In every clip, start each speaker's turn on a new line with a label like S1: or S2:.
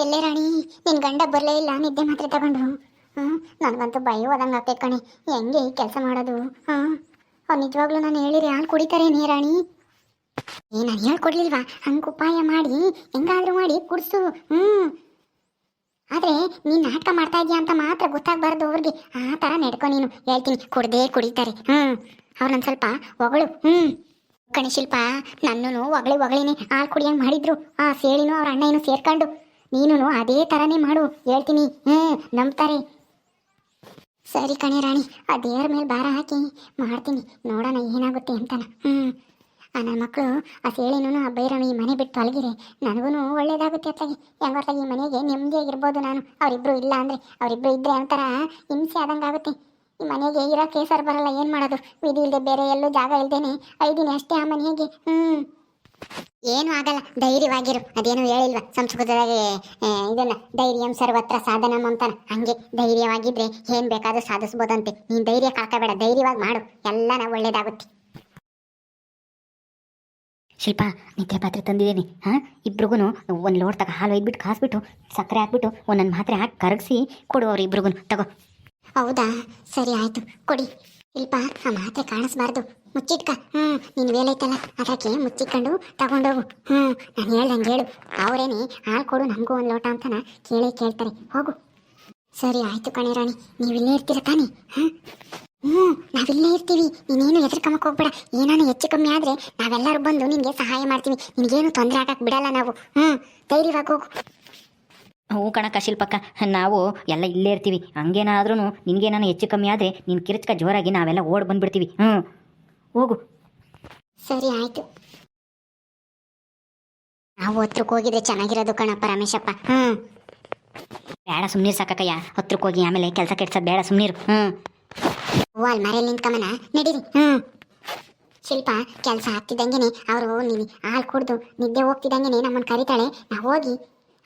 S1: ಎಲ್ಲೇ ರಾಣಿ, ನಿನ್ ಗಂಡ ಬರಲೇ ಇಲ್ಲ, ನಿದ್ದೆ ಮಾತ್ರ ತಗೊಂಡ್ರು. ಹಾಂ? ನನಗಂತೂ ಭಯ ಆಗ್ತೈತೆ ಕಣಿ. ಹೆಂಗೆ ಈ ಕೆಲಸ ಮಾಡೋದು? ಹಾಂ? ಅವ್ರು ನಿಜವಾಗ್ಲೂ ನಾನು ಹೇಳಿರಿ ಹಾಲು ಕುಡಿತಾರೇನೇ ರಾಣಿ? ಏ, ನಾನು ಹೇಳ್ಕೊಡ್ಲಿಲ್ವಾ? ಹಂಗೆ ಉಪಾಯ ಮಾಡಿ, ಹೆಂಗಾದ್ರೂ ಮಾಡಿ ಕುಡಿಸು. ಹ್ಮ್. ಆದ್ರೆ ನೀನ್ ನಾಟಕ ಮಾಡ್ತಾ ಇದೀಯ ಅಂತ ಮಾತ್ರ ಗೊತ್ತಾಗ್ಬಾರ್ದು ಅವ್ರಿಗೆ. ಆ ತರ ನಡ್ಕೊ ನೀನು. ಹೇಳ್ತೀನಿ, ಕುಡ್ದೇ ಕುಡಿತಾರೆ. ಹ್ಞೂ ನನ್ ಸ್ವಲ್ಪ ಒಗಳು ಹ್ಮ್. ಕಣಿ ಶಿಲ್ಪ ನನ್ನೂ ಒಗಳೆ ಒಗಳೇನೆ ಹಾಲು ಕುಡಿಯಂಗೆ ಮಾಡಿದ್ರು. ಆ ಸೇಳಿನೂ ಅವ್ರ ಅಣ್ಣ ಏನು ಸೇರ್ಕೊಂಡು. ನೀನು ಅದೇ ಥರನೇ ಮಾಡು. ಹೇಳ್ತೀನಿ. ಹ್ಞೂ ನಂಬ್ತಾರೆ. ಸರಿ ಕಣೆ ರಾಣಿ, ಆ ದೇವ್ರ ಮೇಲೆ ಭಾರ ಹಾಕಿ ಮಾಡ್ತೀನಿ. ನೋಡೋಣ ಏನಾಗುತ್ತೆ ಅಂತಾನ. ಹ್ಞೂ ಆ ನನ್ನ ಮಕ್ಕಳು ಆ ಸೇಳಿನೂ ಆ ಬೈರನು ಈ ಮನೆ ಬಿಟ್ಟು ಅಲಗಿರಿ ನನಗೂ ಒಳ್ಳೇದಾಗುತ್ತೆ ಅತ್ತಾಗಿ. ಹೆಂಗೊತ್ತಾಗಿ ಈ ಮನೆಗೆ ನೆಮ್ಮದಿಯಾಗಿರ್ಬೋದು ನಾನು. ಅವರಿಬ್ರು ಇಲ್ಲ ಅಂದರೆ, ಅವರಿಬ್ರು ಇದ್ದರೆ ಒಂಥರ ಹಿಂಸೆ ಆದಂಗೆ ಆಗುತ್ತೆ. ಈ ಮನೆಗೆ ಇರೋ ಕೇಸರ್ ಬರಲ್ಲ, ಏನು ಮಾಡೋದು? ವಿಧಿ ಇಲ್ಲದೆ ಬೇರೆ ಎಲ್ಲೂ ಜಾಗ ಇಲ್ದೇನೆ, ಐದಿನಿ ಅಷ್ಟೇ ಆ ಮನೆಗೆ ಹ್ಞೂ ಏನು ಆಗಲ್ಲ, ಧೈರ್ಯವಾಗಿರು. ಅದೇನು ಹೇಳಿಲ್ವಾ? ಸಂಸ್ಕೃತದಾಗೆ ಇದನ್ನ, ಧೈರ್ಯಂ ಸರ್ವತ್ರ ಸಾಧನಂ ಅಂತಾನ. ಹಂಗೆ, ಧೈರ್ಯವಾಗಿದ್ರೆ ಏನ್ ಬೇಕಾದ್ರೂ ಸಾಧಿಸ್ಬೋದಂತೆ. ನೀನ್ ಧೈರ್ಯ ಕಳ್ಕೋಬೇಡ, ಧೈರ್ಯವಾಗಿ ಮಾಡು. ಎಲ್ಲನ ಒಳ್ಳೇದಾಗುತ್ತೆ.
S2: ಶಿಲ್ಪ ನಿದ್ರೆ ಪಾತ್ರೆ ತಂದಿದ್ದೀನಿ. ಹಾ? ಇಬ್ರಿಗೂ ಒಂದು ಲೋಡ್ ತಗ, ಹಾಲು ಇದ್ಬಿಟ್ಟು ಕಾಸ್ಬಿಟ್ಟು, ಸಕ್ಕರೆ ಹಾಕ್ಬಿಟ್ಟು ಒಂದೊಂದು ಮಾತ್ರೆ ಹಾಕಿ ಕರಗಿಸಿ ಕೊಡು ಅವ್ರು ಇಬ್ರಿಗೂ ತಗೋ.
S1: ಹೌದಾ? ಸರಿ ಆಯ್ತು, ಕೊಡಿ. ಇಲ್ಪ ಆ ಮಾತ್ರೆ ಕಾಣಿಸ್ಬಾರ್ದು. ಮುಚ್ಚಿಟ್ಕ. ಹ್ಮ್, ನಿನ್ ವೇಲೈತಲ್ಲ ಅದಕ್ಕೆ ಮುಚ್ಚಿಕೊಂಡು ತಗೊಂಡೋಗು. ಹ್ಮ್, ನಾನು ಹೇಳ್ದಂಗೆ ಹೇಳು. ಅವರೇನೆ ಹಾಲು ಕೊಡು, ನಮಗೂ ಒಂದು ಲೋಟ ಅಂತನ ಕೇಳಿ ಕೇಳ್ತಾರೆ. ಹೋಗು. ಸರಿ, ಆಯ್ತು ಕಣೆ ರಾಣಿ. ನೀವಿಲ್ಲೇ ಇರ್ತೀರ ತಾನೇ? ಹಾಂ ಹ್ಞೂ ನಾವಿಲ್ಲೇ ಇರ್ತೀವಿ. ನೀನೇನು ಹೆದರ್ಕಮಕ್ಕೆ ಹೋಗ್ಬೇಡ. ಏನಾನು ಹೆಚ್ಚು ಕಮ್ಮಿ ಆದರೆ ನಾವೆಲ್ಲರೂ ಬಂದು ನಿನಗೆ ಸಹಾಯ ಮಾಡ್ತೀವಿ. ನಿನಗೇನು ತೊಂದರೆ ಆಗಕ್ಕೆ ಬಿಡಲ್ಲ ನಾವು. ಹ್ಞೂ ಧೈರ್ಯವಾಗಿ ಹೋಗು.
S2: ಹ್ಞೂ ಕಣಕ್ಕ, ಶಿಲ್ಪಕ್ಕ. ನಾವು ಎಲ್ಲ ಇಲ್ಲೇ ಇರ್ತೀವಿ. ಹಂಗೇನಾದ್ರೂ ನಿನಗೇನಾನು ಹೆಚ್ಚು ಕಮ್ಮಿ ಆದರೆ ನೀನು ಕಿರಿಚ್ಕ ಜೋರಾಗಿ ನಾವೆಲ್ಲ ಓಡ್ ಬಂದ್ಬಿಡ್ತೀವಿ. ಹ್ಞೂ ಹೋಗು.
S1: ಸರಿ ಆಯ್ತು. ನಾವು ಹತ್ರಕ್ಕೆ ಹೋಗಿದ್ರೆ ಚೆನ್ನಾಗಿರೋದು ಕಣಪ್ಪ ರಮೇಶಪ್ಪ. ಹ್ಮ್.
S2: ಬೇಡ ಸುಮ್ನೀರ್ ಸಾಕಕ್ಕಯ್ಯ ಹತ್ರಕ್ಕೆ ಹೋಗಿ ಆಮೇಲೆ ಕೆಲಸ ಕೆಡ್ಸೋದು ಬೇಡ ಸುಮ್ನೀರ್. ಹ್ಮ್.
S1: ಓ ಅಲ್ಲಿ ಮರೇಲಿ ನಿಂತ್ಕಮನ? ನಡೀರಿ. ಹ್ಮ್. ಶಿಲ್ಪ ಕೆಲಸ ಆಗ್ತಿದ್ದಂಗೆನೆ ಅವ್ರು ನೀನು ಹಾಲು ಕುಡ್ದು ನಿದ್ದೆ ಹೋಗ್ತಿದ್ದಂಗೆನೆ ನಮ್ಮನ್ನು ಕರಿತಾಳೆ. ನಾವು ಹೋಗಿ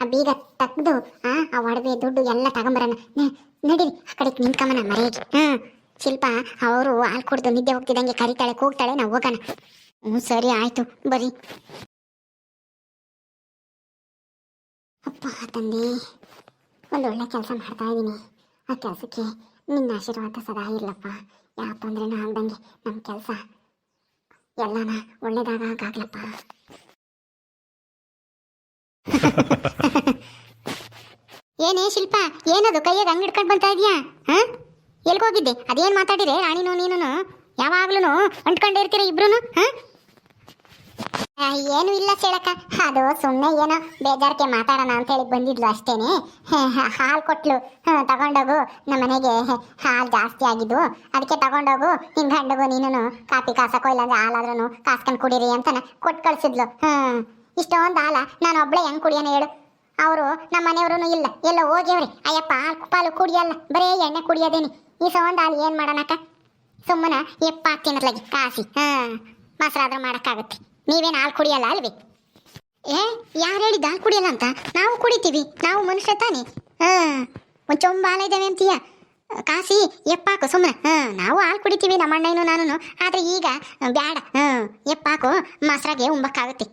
S1: ಆ ಬೀಗ ತೆಗ್ದು ಆ ಒಡವೆ ದುಡ್ಡು ಎಲ್ಲ ತಗೊಂಬರೋಣ. ನಡೀರಿ. ಆ ಕಡೆ ನಿಂತ್ಕಮನ ಮರೆಯಾಗಿ ಹ್ಮ್. ಶಿಲ್ಪ ಅವರು ಹಾಲು ಕುಡ್ದು ನಿದ್ದೆ ಹೋಗ್ತಿದ್ದಂಗೆ ಕರಿತಾಳೆ ಕೂಗ್ತಾಳೆ ನಾವು ಹೋಗೋಣ. ಹ್ಞೂ ಸರಿ ಆಯ್ತು ಬರಿ ಅಪ್ಪ ತಂದೆ ಒಂದು ಒಳ್ಳೆ ಕೆಲಸ ಮಾಡ್ತಾ ಇದ್ದೀನಿ. ಆ ಕೆಲಸಕ್ಕೆ ನಿನ್ನ ಆಶೀರ್ವಾದ ಸದಾ ಇರಲಪ್ಪ. ಯಾವ ತೊಂದರೆನೂ ಆಗ್ದಂಗೆ ನಮ್ಮ ಕೆಲಸ ಎಲ್ಲನ ಒಳ್ಳೇದಾಗಲಪ್ಪ ಏನೇ ಶಿಲ್ಪ ಏನದು ಕೈಯಾಗ ಹಂಗೆ ಹಿಡ್ಕೊಂಡು ಬರ್ತಾ ಇದೀಯಾ? ಹಾ? ಎಲ್ಗೋಗಿದ್ದೆ? ಅದೇನು ಮಾತಾಡಿರೆ ರಾಣಿನೂ ನೀನು ಯಾವಾಗ್ಲೂ ಅಂಟ್ಕೊಂಡೇ ಇರ್ತೀರ ಇಬ್ರು ಏನು ಇಲ್ಲ ಸೇಳಕ್ಕ ಅದು ಸುಮ್ಮನೆ ಏನೋ ಬೇಜಾರಕ್ಕೆ ಮಾತಾಡೋಣ ಅಂತ ಹೇಳಿ ಬಂದಿದ್ಲು ಅಷ್ಟೇನೆ. ಹಾಲು ಕೊಟ್ಲು. ತಗೊಂಡೋಗು. ನಮ್ಮ ಮನೆಗೆ ಹಾಲು ಜಾಸ್ತಿ ಆಗಿದ್ದು ಅದಕ್ಕೆ ತಗೊಂಡೋಗು. ನಿನ್ ಗಂಡಗು ನೀನು ಕಾಪಿ ಕಾಸಕ್ಕೋ ಇಲ್ಲಾಂದ್ರೆ ಹಾಲಾದ್ರೂ ಕಾಸ್ಕೊಂಡು ಕುಡೀರಿ ಅಂತ ಕೊಟ್ಟು ಕಳಿಸಿದ್ಲು. ಹ್ಞೂ ಇಷ್ಟೊಂದು ಹಾಲ ನಾನು ಒಬ್ಳೆ ಹೆಂಗ್ ಕುಡಿಯೋಣ ಹೇಳು. ಅವರು ನಮ್ಮ ಮನೆಯವ್ರೂ ಇಲ್ಲ. ಎಲ್ಲ ಹೋಗ್ಯವ್ರಿ ಅಯ್ಯಪ್ಪ, ಹಾಲು ಕುಡಿಯಲ್ಲ. ಬರೇ ಎಣ್ಣೆ ಕುಡಿಯೋದೇನಿ. ಈ ಸೌಂಡ್ ಹಾಲು ಏನು ಮಾಡೋಣಕ್ಕ? ಸುಮ್ಮನ ಎಪ್ಪ ತಿನ್ನತ್ಲಾಗಿ ಕಾಸಿ, ಹಾಂ ಮೊಸರಾದ್ರೂ ಮಾಡೋಕ್ಕಾಗುತ್ತೆ. ನೀವೇನು ಹಾಲು ಕುಡಿಯಲ್ಲ ಅಲ್ವಿ? ಏ, ಯಾರು ಹೇಳಿದ್ದು ಹಾಲು ಕುಡಿಯಲ್ಲ ಅಂತ? ನಾವು ಕುಡಿತೀವಿ, ನಾವು ಮನುಷ್ಯ ತಾನೆ. ಹಾಂ, ಒಂದು ಚೊಂಬ ಹಾಲು ಇದ್ದಾವೆ ಅಂತೀಯ? ಕಾಸಿ, ಎಪ್ಪಾಕು ಸುಮ್ಮನೆ ಹಾಂ, ನಾವು ಹಾಲು ಕುಡಿತೀವಿ, ನಮ್ಮ ಅಣ್ಣನು ನಾನು ಆದರೆ ಈಗ, ಬ್ಯಾಡ. ಹಾಂ, ಎಪ್ಪಾಕು, ಮೊಸರಾಗೆ ಉಂಬಕ್ಕಾಗುತ್ತೆ.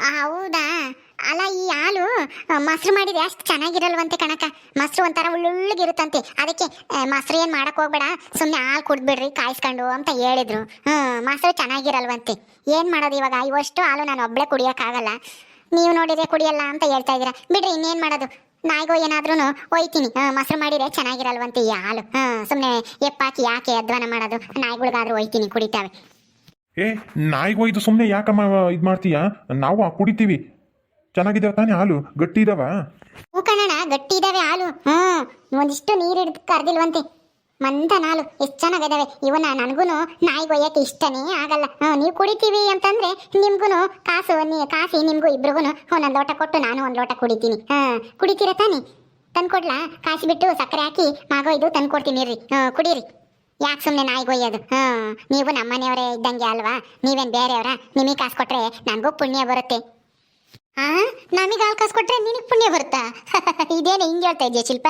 S1: ಹೌದಾ? ಅಲ್ಲ, ಈ ಹಾಲು ಮೊಸರು ಮಾಡಿದ್ರೆ ಅಷ್ಟು ಚೆನ್ನಾಗಿರಲ್ವಂತೆ ಕಣಕ ಮೊಸರು ಒಂಥರ ಉಳ್ಳುಳ್ಳಿಗಿರುತ್ತಂತೆ. ಅದಕ್ಕೆ ಮೊಸರು ಏನು ಮಾಡಕ್ಕೆ ಹೋಗ್ಬೇಡ. ಸುಮ್ಮನೆ ಹಾಲು ಕುಡ್ಬಿಡ್ರಿ ಕಾಯಿಸ್ಕೊಂಡು ಅಂತ ಹೇಳಿದ್ರು. ಹ್ಞೂ ಮೊಸರು ಚೆನ್ನಾಗಿರಲ್ವಂತೆ. ಏನು ಮಾಡೋದು ಇವಾಗ? ಇವಷ್ಟು ಹಾಲು ನಾನು ಒಬ್ಬಳೇ ಕುಡಿಯೋಕ್ಕಾಗಲ್ಲ. ನೀವು ನೋಡಿದ್ರೆ ಕುಡಿಯಲ್ಲ ಅಂತ ಹೇಳ್ತಾ ಇದ್ದೀರಾ. ಬಿಡ್ರಿ, ಇನ್ನೇನು ಮಾಡೋದು? ನಾಯಿಗೋ ಏನಾದ್ರೂ ಒಯ್ತೀನಿ. ಮೊಸರು ಮಾಡಿದ್ರೆ ಚೆನ್ನಾಗಿರಲ್ವಂತೆ ಈ ಹಾಲು. ಹಾಂ ಸುಮ್ಮನೆ ಎಪ್ಪಾಕಿ ಯಾಕೆ ಅಧ್ವಾನ ಮಾಡೋದು? ನಾಯಿಗಳಿಗಾದ್ರೂ ಒಯ್ತೀನಿ, ಕುಡಿತಾವೆ.
S3: ಏ, ನಾಯಿಗೋ ಇದು ಸುಮ್ಮನೆ ಯಾಕಮ್ಮ ಇದು ಮಾಡ್ತೀಯಾ ನಾವು ಕುಡಿತೀವಿ. ಚೆನ್ನಾಗಿದ್ದಾವೆ ತಾನೇ ಹಾಲು? ಗಟ್ಟಿ ಇದಾವ
S1: ಗಟ್ಟಿ ಇದಾವೆ ಹಾಲು. ಹ್ಞೂ, ಒಂದಿಷ್ಟು ನೀರು ಹಿಡಿದು ಕರ್ದಿಲ್ವಂತೆ. ಮಂದ ನಾಲು, ಎಷ್ಟು ಚೆನ್ನಾಗಿದಾವೆ. ಇವನ್ನ ನನಗೂ ನಾಯಿಗೆ ಒಯ್ಯಕ್ಕೆ ಇಷ್ಟನೇ ಆಗಲ್ಲ. ಹ್ಞೂ, ನೀವು ಕುಡಿತೀವಿ ಅಂತಂದ್ರೆ ನಿಮ್ಗೂ ಕಾಸು, ನೀ ಕಾಸಿ ನಿಮಗೂ ಇಬ್ರಿಗೂ ಒಂದು ಲೋಟ ಕೊಟ್ಟು ನಾನು ಒಂದು ಲೋಟ ಕುಡಿತೀನಿ. ಹಾಂ ಕುಡಿತೀರ ತಾನೇ? ತಂದ್ಕೊಡ್ಲಾ? ಕಾಸಿ ಬಿಟ್ಟು ಸಕ್ಕರೆ ಹಾಕಿ ಮಾಗೊಯ್ದು ತಂದ್ಕೊಡ್ತೀನಿ ರೀ ಹ್ಞೂ, ಕುಡೀರಿ. ಯಾಕೆ ಸುಮ್ಮನೆ ನಾಯಿಗೆ ಒಯ್ಯೋದು ಹಾಂ ನೀವು ನಮ್ಮನೆಯವರೇ ಇದ್ದಂಗೆ ಅಲ್ವಾ? ನೀವೇನು ಬೇರೆಯವರ? ನಿಮಗೆ ಕಾಸು ಕೊಟ್ರೆ ನನಗೂ ಪುಣ್ಯ ಬರುತ್ತೆ. ಆ? ನಮಗೆ ಹಾಲು ಕಾಸು ಕೊಟ್ರೆ ನಿನಗೆ ಪುಣ್ಯ ಬರುತ್ತಾ? ಇದೇನು ಹಿಂಗೆ ಹೇಳ್ತಾ ಇದೆಯಾ ಶಿಲ್ಪ?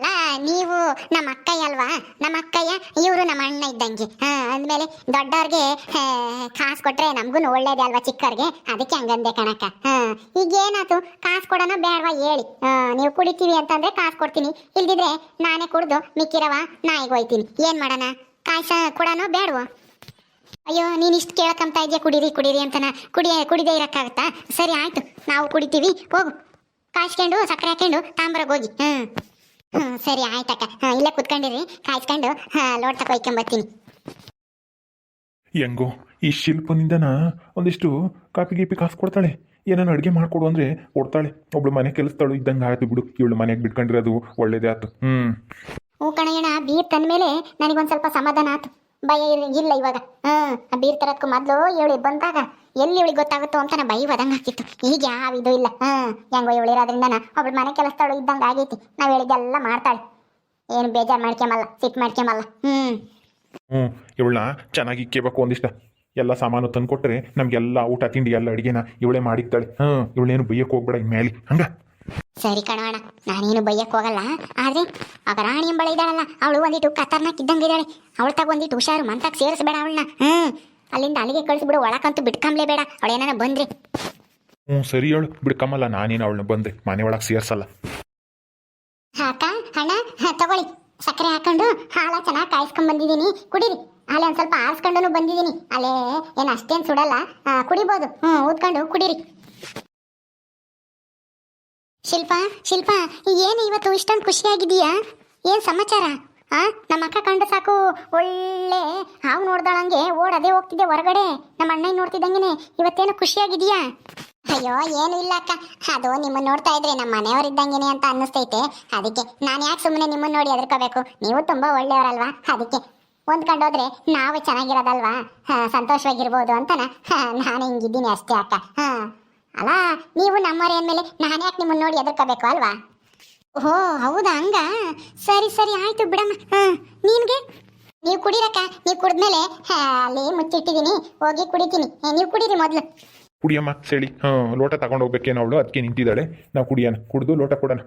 S1: ಅಲ್ಲ ನೀವು ನಮ್ಮ ಅಕ್ಕಯ್ಯ ಅಲ್ವಾ? ನಮ್ಮ ಅಕ್ಕಯ್ಯ, ಇವರು ನಮ್ಮ ಅಣ್ಣ ಇದ್ದಂಗೆ. ಹಾ, ಅಂದ್ಮೇಲೆ ದೊಡ್ಡವ್ರಿಗೆ ಕಾಸು ಕೊಟ್ರೆ ನಮಗೂ ಒಳ್ಳೇದೇ ಅಲ್ವಾ ಚಿಕ್ಕವ್ರಿಗೆ? ಅದಕ್ಕೆ ಹಂಗಂದೆ ಕಣಕ್ಕ. ಹಾ ಈಗ ಏನಾಯ್ತು ಕಾಸು ಕೊಡೋಣ ಬೇಡವಾ ಹೇಳಿ. ಹಾ, ನೀವು ಕುಡಿತೀವಿ ಅಂತಂದ್ರೆ ಕಾಸು ಕೊಡ್ತೀನಿ. ಇಲ್ದಿದ್ರೆ ನಾನೇ ಕುಡ್ದು ಮಿಕ್ಕಿರವ ನಾಯಿಗೆ ಹೋಯ್ತೀನಿ. ಏನು ಮಾಡೋಣ? ಕಾಯ್ಸ ಕೊಡೋಣ ಬೇಡವೋ? ಅಯ್ಯೋ ನೀನು ಇಷ್ಟು ಕೇಳಕ್ಕಂತ ಇದೆಯಾ? ಕುಡೀರಿ ಕುಡೀರಿ ಅಂತನ. ಕುಡಿಯ ಕುಡಿದೇ ಇರೋಕ್ಕಾಗತ್ತಾ? ಸರಿ ಆಯ್ತು. ನಾವು ಕುಡಿತೀವಿ. ಹೋಗು. ಕಾಯಿಸ್ಕೊಂಡು ಸಕ್ಕರೆ ಹಾಕೊಂಡು ತಾಂಬ್ರಾಗ ಹೋಗಿ. ಹ್ಞೂ ಹ್ಞೂ ಸರಿ ಆಯ್ತಕ್ಕ. ಹಾಂ ಇಲ್ಲೇ ಕುತ್ಕೊಂಡಿರಿ. ಕಾಯಿಸ್ಕೊಂಡು ಹಾಂ ಲೋಟ ತಗೊಯ್ಕೊಂಬರ್ತೀನಿ
S3: ಹೆಂಗೋ ಈ ಶಿಲ್ಪನಿಂದನ ಒಂದಿಷ್ಟು ಕಾಪಿ ಗೀಪಿ ಕಾಸು ಕೊಡ್ತಾಳೆ. ಏನಾನ ಅಡುಗೆ ಮಾಡ್ಕೊಡು ಅಂದರೆ ಕೊಡ್ತಾಳೆ. ಒಬ್ಳು ಮನೆ ಕೆಲಸದಳು ಇದ್ದಂಗೆ ಆಯ್ತು ಬಿಡು. ಇವಳು ಮನೆಗೆ ಬಿಟ್ಕೊಂಡಿರೋದು ಒಳ್ಳೇದೇ ಆಯ್ತು. ಹ್ಞೂ
S1: ಹ್ಞೂ ಕಣಯ್ಯಣ ಬೀರ್ ತಂದ್ಮೇಲೆ ನನಗೊಂದು ಸ್ವಲ್ಪ ಸಮಾಧಾನ ಆಯ್ತು. ಭಯ ಇಲ್ಲ ಇವಾಗ. ಹ್ಮ್ ಬೀರ್ ತರಕ್ಕೂ ಮೊದಲು ಇವಳಿ ಬಂದಾಗ ಎಲ್ಲಿ ಇವಳಿಗೆ ಗೊತ್ತಾಗುತ್ತೋ ಅಂತ ನಾ ಬೈ ಒದಂಗೆ ಆಗ್ತಿತ್ತು. ಈಗ ಯಾವ ಇದು ಇಲ್ಲ. ಹಾಂ, ಹೆಂಗೋ ಇವಳು ಇರೋದ್ರಿಂದ ಒಬ್ಳು ಮನೆ ಕೆಲಸದಳು ಇದ್ದಂಗ ಆಗೈತಿ. ನಾವು ಹೇಳಿದ್ದೆಲ್ಲ ಮಾಡ್ತಾಳೆ. ಏನು ಬೇಜಾರು ಮಾಡ್ಕೊಂಬಲ್ಲ ಸಿಟ್ ಮಾಡ್ಕೊಂಬಲ್ಲ ಹ್ಮ್.
S3: ಹ್ಮ್ ಇವಳನ್ನ ಚೆನ್ನಾಗಿ ಇಕ್ಕೇಬೇಕು ಒಂದಿಷ್ಟ. ಎಲ್ಲ ಸಾಮಾನು ತಂದು ಕೊಟ್ಟರೆ ನಮಗೆಲ್ಲ ಊಟ, ತಿಂಡಿ, ಎಲ್ಲ ಅಡುಗೆನ ಇವಳೇ ಮಾಡಿಕ್ತಾಳೆ. ಹಾಂ, ಇವಳೇನು ಬೈಯಕ್ಕೆ ಹೋಗ್ಬೇಡ ಮೇಲೆ ಹಂಗ?
S1: ಸರಿ ಕಣೋಣ ನಾನೇನು ಬೈಯಕ್ಕೆ ಹೋಗಲ್ಲ ಆದರೆ ಆಗ ರಾಣಿ ಎಂಬಳ ಇದ್ದಾಳಲ್ಲ ಅವಳು ಒಂದಿಟ್ಟು ಖತರ್ನಾಕ್ ಇದ್ದಂಗೆ ಇದ್ದಾಳೆ. ಅವಳ ತಗ ಒಂದಿಟ್ಟು ಹುಷಾರು ಮಂತಾಗ ಸೇರಿಸ್ಬೇಡ ಅವಳನ್ನ. ಹ್ಞೂ ಅಲ್ಲಿಂದ ಅಲ್ಲಿಗೆ ಕಳಿಸ್ಬಿಡು ಒಳಕಂತೂ ಬಿಟ್ಕೊಂಬ್ಲೇಬೇಡ ಏನಾರ ಬಂದ್ರಿ.
S3: ಹ್ಞೂ ಸರಿ ಹೇಳು ಬಿಡ್ಕಮ್ಮಲ್ಲ ನಾನೇನು ಅವಳನ್ನ ಬಂದೆ ಮನೆ ಒಳಗೆ ಸೇರ್ಸಲ್ಲ.
S1: ಅಕ್ಕ ಅಣ್ಣ ಹ, ತಗೊಳ್ಳಿ. ಸಕ್ಕರೆ ಹಾಕೊಂಡು ಹಾಲ ಚೆನ್ನಾಗಿ ಕಾಯಿಸ್ಕೊಂಡ್ ಬಂದಿದ್ದೀನಿ. ಕುಡೀರಿ. ಅಲ್ಲೇ ಒಂದು ಸ್ವಲ್ಪ ಆರಿಸ್ಕೊಂಡು ಬಂದಿದ್ದೀನಿ. ಅಲ್ಲೇ ಏನು ಅಷ್ಟೇನು ಸುಡಲ್ಲ. ಕುಡಿಬೋದು. ಹ್ಞೂ ಊದ್ಕೊಂಡು ಕುಡೀರಿ. ಶಿಲ್ಪ ಶಿಲ್ಪಾ ಏನು ಇವತ್ತು ಇಷ್ಟೊಂದು ಖುಷಿಯಾಗಿದೀಯಾ ಏನು ಸಮಾಚಾರ? ಆ ನಮ್ಮ ಅಕ್ಕ ಕಂಡ ಸಾಕು ಒಳ್ಳೆ ಹಾವು ನೋಡ್ದಾಳಂಗೆ ಓಡದೆ ಹೋಗ್ತಿದ್ದೆ ಹೊರಗಡೆ. ನಮ್ಮ ಅಣ್ಣ ನೋಡ್ತಿದ್ದಂಗೆನೆ ಇವತ್ತೇನು ಖುಷಿಯಾಗಿದೀಯಾ ಅಯ್ಯೋ ಏನು ಇಲ್ಲ ಅಕ್ಕ. ಅದು ನಿಮ್ಮನ್ನ ನೋಡ್ತಾ ಇದ್ರೆ ನಮ್ಮ ಮನೆಯವರಿದ್ದಂಗೆನೆ ಅಂತ ಅನ್ನಿಸ್ತೈತೆ. ಅದಕ್ಕೆ ನಾನು ಯಾಕೆ ಸುಮ್ಮನೆ ನಿಮ್ಮನ್ನ ನೋಡಿ ಎದ್ಕೋಬೇಕು ನೀವು ತುಂಬಾ ಒಳ್ಳೆಯವರಲ್ವಾ? ಅದಕ್ಕೆ ಹೊಂದ್ಕೊಂಡೋದ್ರೆ ನಾವು ಚೆನ್ನಾಗಿರೋದಲ್ವಾ? ಸಂತೋಷವಾಗಿರ್ಬೋದು ಅಂತನ? ಹಾ, ನಾನು ಹಿಂಗಿದ್ದೀನಿ ಅಷ್ಟೇ ಅಕ್ಕ. ಹಾ. ಅಲ್ಲ ನೀವು ನಮ್ಮವರೇ ಅಂದಮೇಲೆ ನಾನು ಯಾಕೆ ನಿಮ್ಮನ್ನು ನೋಡಿ ಎದುರ್ಕೋಬೇಕು ಅಲ್ವಾ? ಓಹೋ, ಹೌದಾ ಹಂಗ? ಸರಿ ಸರಿ, ಆಯ್ತು ಬಿಡಮ್ಮ. ಹಾಂ ನಿನಗೆ ನೀವು ಕುಡಿರಕ್ಕ, ನೀವು ಕುಡಿದ್ಮೇಲೆ ಅಲ್ಲಿ ಮುಚ್ಚಿಟ್ಟಿದ್ದೀನಿ ಹೋಗಿ ಕುಡಿತೀನಿ. ನೀವು ಕುಡೀರಿ ಮೊದಲು.
S3: ಕುಡಿಯಮ್ಮ ಹೇಳಿ ಹಾಂ, ಲೋಟ ತಗೊಂಡು ಹೋಗ್ಬೇಕೇನು ಅವಳು, ಅದಕ್ಕೆ ನಿಂತಿದ್ದಾಳೆ. ನಾವು ಕುಡಿಯೋಣ. ಕುಡಿದು ಲೋಟ ಕೊಡೋಣ.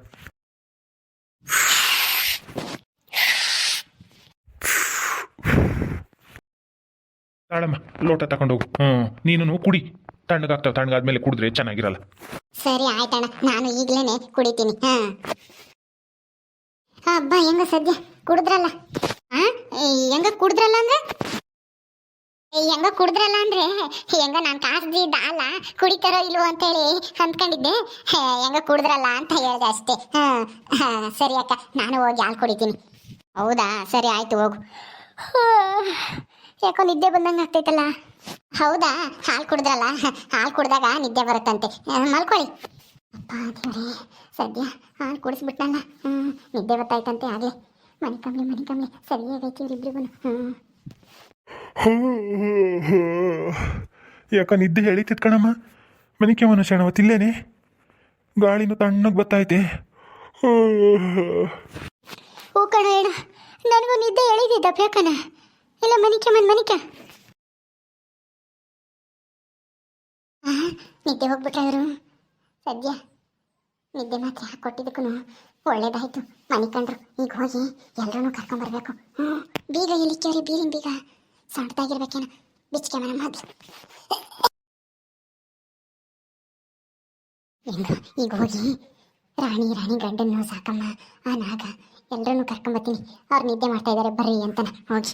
S3: ತಾಳಮ್ಮ, ಲೋಟ ತಗೊಂಡೋಗು ಹ್ಞೂ ನೀನು ಕುಡಿ. ತಣ್ಣಗಾಗ್ತಾವೆ, ತಣ್ಣಗಾದ್ಮೇಲೆ ಕುಡಿದ್ರೆ ಚೆನ್ನಾಗಿರಲ್ಲ.
S1: ಸರಿ ಆಯ್ತಣ್ಣ, ನಾನು ಈಗ್ಲೇನೆ ಕುಡಿತೀನಿ, ಹಾ. ಹಬ್ಬ ಹೆಂಗ ಸದ್ಯ? ಕುಡಿದ್ರಲ್ಲ? ಹಾ ಹೆಂಗ ಕುಡಿದ್ರಲ್ಲ ಅಂದ್ರೆ? ಹೆಂಗ ಕುಡಿದ್ರಲ್ಲ ಅಂದ್ರೆ? ಹೆಂಗ ನಾನು ಕಾಸ್ದಿದ್ದ ಅಲ್ಲ ಕುಡಿತಾರೋ ಇಲ್ವೋ ಅಂತ ಹೇಳಿ ಅಂದ್ಕೊಂಡಿದ್ದೆ. ಹೆಂಗ ಕುಡಿದ್ರಲ್ಲ ಅಂತ ಹೇಳ್ದೆ ಅಷ್ಟೇ, ಹಾ. ಸರಿ ಅಕ್ಕ, ನಾನು ಹೋಗಿ ಹಾಲು ಕುಡಿತೀನಿ. ಹೌದಾ? ಸರಿ, ಆಯ್ತು ಹೋಗು. ಯಾಕೋ ನಿದ್ದೆ ಬಂದಂಗೆ ಆಗ್ತೈತಲ್ಲ? ಹೌದಾ? ಹಾಲು ಕುಡಿದ್ರಲ್ಲ? ಹಾಲು ಕುಡಿದಾಗ ನಿದ್ದೆ ಬರುತ್ತಂತೆ. ಮಲ್ಕೊಳ್ಳಿ. ಅಪ್ಪ ದೇವ್ರೇ ಸದ್ಯ ಹಾಲು ಕುಡಿಸ್ಬಿಟ್ಟಲ್ಲ ಹ್ಞೂ ನಿದ್ದೆ ಬರ್ತಾಯ್ತಂತೆ ಆಗಲೇ. ಮನೆ ಕಮ್ಮಿ ಮನೆ ಕಮ್ಮಿ ಸರಿಯಾಗೈತಿ ಇವ್ರಿಬ್ರಿಗೂ ಹ್ಞೂ
S3: ಯಾಕ ನಿದ್ದೆ ಎಳಿತಿತ್ ಕಣಮ್ಮ? ಮನಿಕೆ ಮನುಷ್ಯಣ ಅವತ್ತಿಲ್ಲೇನೆ ಗಾಳಿನೂ ತಣ್ಣಗೆ ಬತ್ತೈತೆ
S1: ಓ ಕಣ ನನಗೂ ನಿದ್ದೆ ಎಳಿದಿದ್ದ ಬೇಕನ ಇಲ್ಲ ಮನಿಕೆ ಮನ್ ಮನಿಕ. ನಿದ್ದೆ ಹೋಗ್ಬಿಟ್ರೆ ಸದ್ಯ ನಿದ್ದೆ ಮಾತ್ರ ಯಾಕೆ ಕೊಟ್ಟಿದ್ದಕ್ಕೂ ಒಳ್ಳೇದಾಯ್ತು. ಮನೆ ಕಂಡ್ರು, ಈಗ ಹೋಗಿ ಎಲ್ಲರೂ ಕರ್ಕೊಂಬರ್ಬೇಕು ಹ್ಞೂ ಬೀಗ ಕೇಳಿ ಬೀರಿನ ಬೀಗ? ಸಣ್ಣದಾಗಿರ್ಬೇಕೇನ? ಬಿಚ್ಕೆ ಮನ ಮಾತ್ರ ಹೆಂಗ, ಈಗ ಹೋಗಿ ರಾಣಿ ರಾಣಿ ಗಂಡನ್ನು ಸಾಕಮ್ಮ, ಆ ನಾಗ ಎಲ್ಲರನ್ನು ಕರ್ಕೊಂಬತ್ತೀನಿ ಅವ್ರು ನಿದ್ದೆ ಮಾಡ್ತಾ ಇದ್ದಾರೆ ಬರ್ರಿ ಅಂತಾನೆ. ಹೋಗಿ.